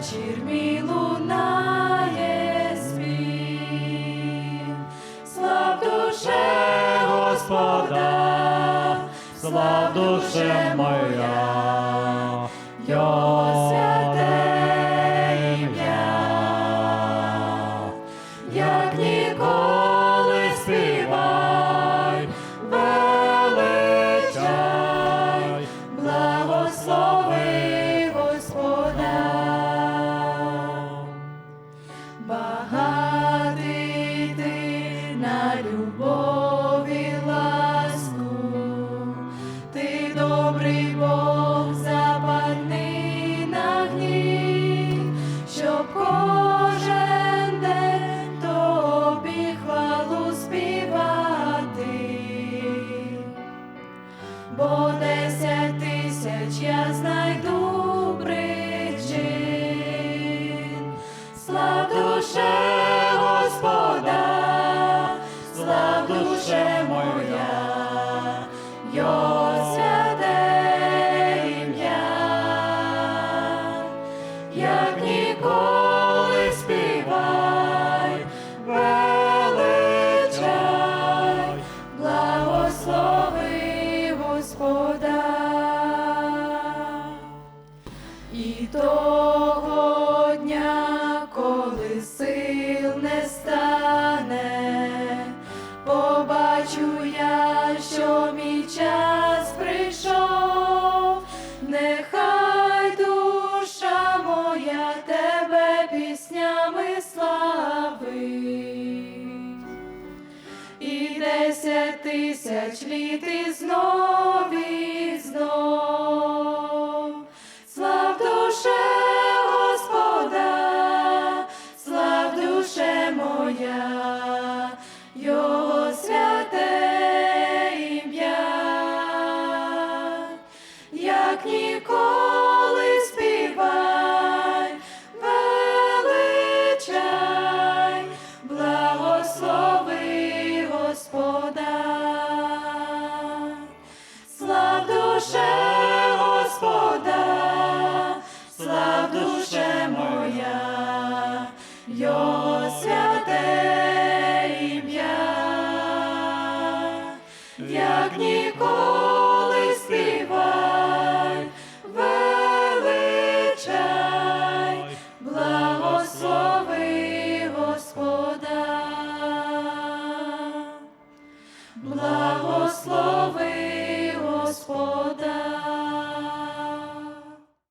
надвечір мій лунає спів. Душе Господа, слав душе моя, Його святе як ніколи на любов як ніколи співай, величай, благослови Господа. І того дня, коли сил не стане, побачу я, що мій час піснями славить, і десять тисяч літ і знов, і знов. слав душе Господа, слав душе моя, Його як ніколи.